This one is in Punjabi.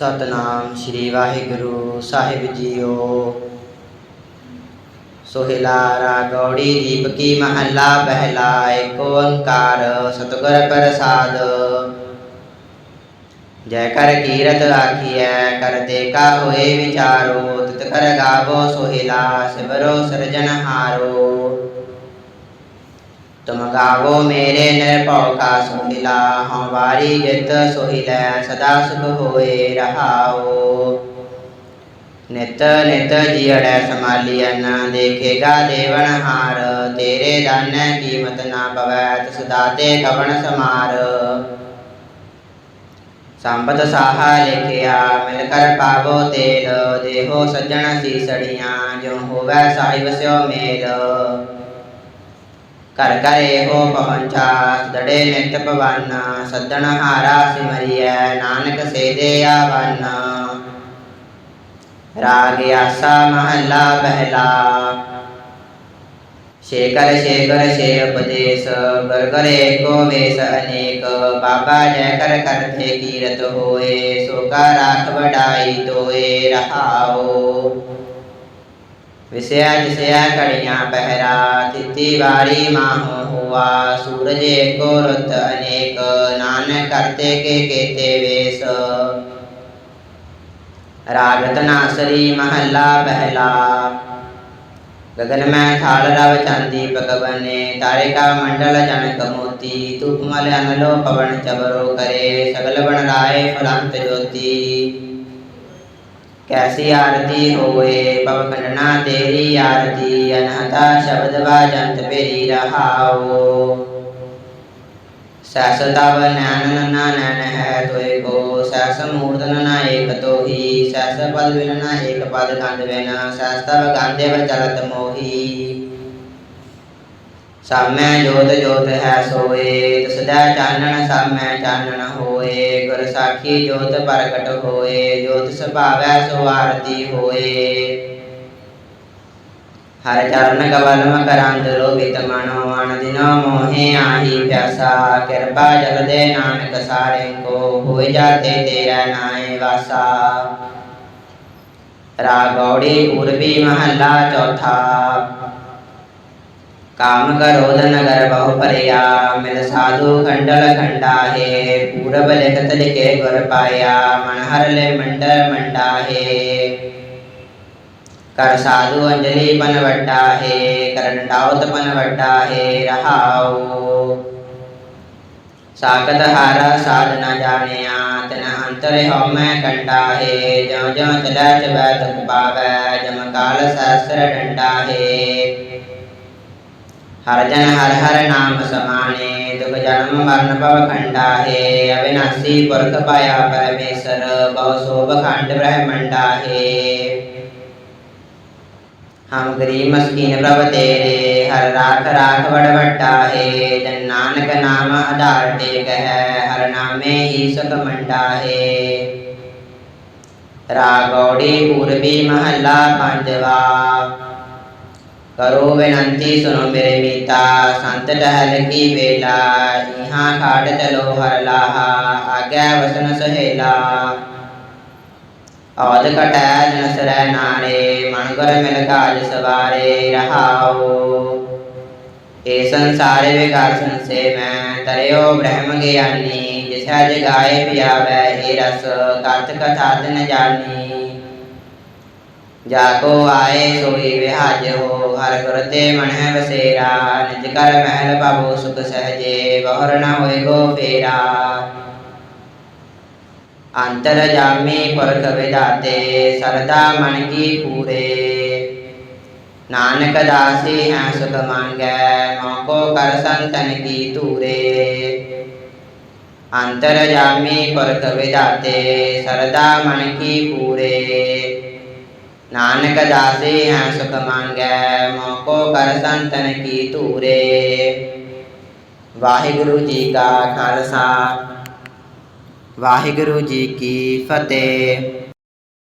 ਸਤਨਾਮ ਸ੍ਰੀ ਵਾਹਿਗੁਰੂ ਸਾਹਿਬ ਜੀਓ। ਸੋਹਿਲਾ ਰਾਗੌੜੀ ਦੀਪਕੀ ਮਹੱਲਾ ਪਹਿਲਾ ਏਕ ਓੰਕਾਰ ਸਤਿਗੁਰ ਪ੍ਰਸਾਦ। ਜੈ ਕਰ ਕੀਰਤ ਆਖੀਐ ਕਰਤੇ ਕਾ ਹੋਏ ਵਿਚਾਰੋ, ਤਿਤ ਕਰ ਗਾਵੋ ਸੋਹਿਲਾ, ਸਿਮਰੋ ਸਿਰਜਨਹਾਰੋ ਤੁਮ ਗਾਵੋ ਮੇਰੇ ਨਿਰਭਉ ਕਾ ਸੋਹਿਲਾ ਹਉ ਜਿਤ ਸੋਹਿਲੈ ਸਦਾ ਸੁਖ ਹੋਏ ਰਹਾਓ। ਨਿਤ ਨਿਤ ਜੀੜੈ ਸਮਾਲੀਐਨ ਦੇਖੇਗਾ ਦੇਵਨ ਹਾਰ, ਤੇਰੇ ਦਾਨੈ ਕੀਮਤ ਨਾ ਪਵੈ, ਤਿਸ ਦਾਤੇ ਕਵਣ ਸਮਾਰ। ਸੰਬਤ ਸਾਹਾ ਲਿਖਿਆ, ਮਿਲ ਕਰ ਪਾਵੋ ਤੇਲ, ਦੇਹੋ ਸੱਜਣ ਸੀਸੜੀਆਂ, ਜਿਉ ਹੋਵੈ ਸਾਹਿਬ ਸਿਓ ਮੇਲ। ਕਰ ਕਰ ਇਹੋ ਪਹੁੰਚਾ ਦੜੇ ਨਿਤ ਪਵਨ ਸੱਦਣ ਹਾਰਾ ਸਿਮਰਿਐ ਨਾਨਕ ਸੇਦੇ ਆਵਨ ਰਾਗ ਆਸਾ ਮਹੱਲਾ ਪਹਿਲਾ ਸ਼ੇਕਰ ਸ਼ੇਕਰ ਸੇ ਉਪਦੇਸ਼ ਗਰ ਗਰ ਏਕੋ ਵੇਸ ਅਨੇਕ ਬਾਬਾ ਜੈ ਕਰ ਕਰਥੇ ਕੀਰਤ ਹੋਏ ਸੋ ਕਾ ਰਾਖ ਵਡਾਈ ਤੋਏ ਰਹਾਓ વિષયા વિષયા કડિયા પહેરા તિથિ વારી માહો હોવા સૂરજ એકો રથ અનેક નાન કરતે કે કેતે વેશ રાગતનાસરી મહલ્લા પહેલા ગગન મેં થાળ રવ ચાંદી પગવને તારિકા મંડળ જનક મોતી તુકમલ અનલો પવન ચબરો કરે સગલ બણ રાય ફલાંત જ્યોતિ ਕੈਸੀ ਆਰਤੀ ਹੋਵੇ ਭਵ ਖੰਡਨਾ ਤੇਰੀ ਆਰਤੀ, ਅਨਹਤਾ ਸ਼ਬਦ ਵਾਜੰਤ ਪੇਰੀ ਰਹਾਓ ਸਸ ਤਵ ਨੈਣ ਨਾਨਨ ਹੈ ਤੋਏ ਕੋ, ਸਸ ਮੂਰਤਨ ਨਾ ਏਕ ਤੋਹੀ, ਸਸ ਪਦ ਵਿਨ ਨਾ ਏਕ ਪਦ ਗੰਧ ਵਿਨ ਸਸ ਤਵ ਗੰਧੇ ਵਚਲਤ ਮੋਹੀ। ਸਾਮੈ ਜੋਤ ਜੋਤ ਹੈ ਸੋਏ ਤਸਦਾ ਚਾਨਣ ਸਾਮੈ ਚਾਨਣ ਹੋਏ, ਗੁਰ ਸਾਖੀ ਜੋਤ ਪ੍ਰਗਟ ਹੋਏ, ਜੋਤ ਸੁਭਾਵੈ ਸੋ ਆਰਤੀ ਹੋਏ। ਹਰ ਚਰਨ ਕਵਲਮ ਕਰੰਦ ਲੋਭਿਤ ਮਨੋ ਅਨ ਦਿਨੋ ਮੋਹਿ ਆਹੀ ਪਿਆਸਾ, ਕਿਰਪਾ ਜਲ ਦੇ ਨਾਨਕ ਸਾਰੇ ਕੋ ਹੋਇ ਜਾਤੇ ਤੇਰਾ ਨਾਏ ਵਾਸਾ। ਰਾਗੌੜੀ ਪੂਰਬੀ ਮਹੱਲਾ ਚੌਥਾ ਕਾਮ ਕ੍ਰੋਧ ਨਗਰ ਬਹੁ ਪਰਿਆ ਮਿਲ ਸਾਧੂ ਖੰਡਲ ਖੰਡਾਹੇ ਪੂਰਬ ਲਿਖਤ ਲਿਖੇ ਗੁਰ ਪਾਇਆ ਮਨ ਹਰ ਲੈ ਮੰਡਲ ਮੰਡਾਹੇ ਕਰ ਸਾਧੂ ਅੰਜਲੀ ਪਨ ਵੱਡਾ ਹੈ ਕਰਨ ਡਾਉਤ ਪਨ ਵੱਡਾ ਹਾਰਾ ਸਾਧ ਨ ਜਾਣਿਆ ਤਨ ਅੰਤਰ ਹਉ ਕੰਡਾ ਹੈ ਜਿਉ ਜਿਉ ਚਲੈ ਚਬੈ ਤੁਕ ਪਾਵੈ ਜਮ ਕਾਲ ਸਹਸਰ ਡੰਡਾ ਹੈ ਹਰ ਜਨ ਹਰ ਹਰ ਨਾਮ ਸਮਾਨੇ ਦੁਖ ਜਨਮ ਮਰਨ ਭਵ ਖੰਡਾ ਹੈ ਅਵਿਨਾਸੀ ਪੁਰਖ ਪਾਇਆ ਪਰਮੇਸ਼ਰ ਬਹੁ ਸੋਭ ਖੰਡ ਬ੍ਰਹਮੰਡਾ ਹੈ ਹਮ ਗਰੀਬ ਮਸਕੀਨ ਪ੍ਰਭ ਤੇਰੇ ਹਰ ਰਾਖ ਰਾਖ ਵਡ ਵੱਡਾ ਹੈ ਜਨ ਨਾਨਕ ਨਾਮ ਆਧਾਰ ਟੇਕ ਹੈ ਹਰ ਨਾਮੇ ਹੀ ਸੁਖ ਮੰਡਾ ਹੈ ਰਾਗੌੜੀ ਪੂਰਬੀ ਮਹੱਲਾ ਕਰੋ ਬੇਨੰਤੀ ਸੁਨੋ ਮੇਰੇ ਮੀਤਾ, ਸੰਤ ਟਹਿਲ ਕੀ ਵੇਲਾ ਇਹਾਂ ਖਾੜ ਚਲੋ ਹਰ ਲਾਹਾ ਆਗਿਆ ਵਸਨ ਸਹੇਲਾ। ਔਦ ਕਟੈ ਜਨਸਰੈ ਨਾਰੇ ਮਨ ਗੁਰ ਮਿਲ ਕਾਜ ਸਵਾਰੇ ਰਹਾਉ ਏ ਸੰਸਾਰ ਵਿਕਾਰ ਸੰਸੇ ਮੈਂ, ਤਰਿਓ ਬ੍ਰਹਮ ਗਿਆਨੀ, ਜਿਸਾ ਜਗਾਏ ਪਿਆਵੈ, ਏ ਰਸ ਕਥ ਕਥਾ ਤਨ ਜਾਣੀ ਜਾ ਕੋ ਆਏ ਸੋਈ ਵਿਹਾਜ ਹੋ, ਹਰ ਗੁਰ ਤੇ ਮਨ ਵਸੇਰਾ ਨਿਜ ਕਰ ਮਹਿਲ ਪਾਵੋ ਸੁਖ ਸਹਜੇ, ਬਹੁਰ ਨ ਹੋਏ ਗੋ ਫੇਰਾ। ਅੰਤਰ ਜਾਮੀ ਪੁਰਖ ਵਿਦਾਤੇ ਸਰਦਾ ਮਨ ਕੀ ਪੂਰੇ ਨਾਨਕ ਦਾਸੀ ਹੈ ਸੁਖ ਮੰਗੈ ਮੋਕੋ ਕਰ ਸੰਤਨ ਕੀ ਧੂਰੇ। ਅੰਤਰ ਜਾਮੀ ਪੁਰਖ ਵਿਦਾਤੇ ਸਰਦਾ ਮਨ ਕੀ ਪੂਰੇ ਨਾਨਕ ਦਾਸੀ ਹੈ ਸੁਖ ਮੰਗੈ, ਮੋਕੋ ਕਰ ਸੰਤਨ ਕੀ ਧੂਰੇ। ਵਾਹਿਗੁਰੂ ਜੀ ਕਾ ਖਾਲਸਾ, ਵਾਹਿਗੁਰੂ ਜੀ ਕੀ ਫਤਿਹ।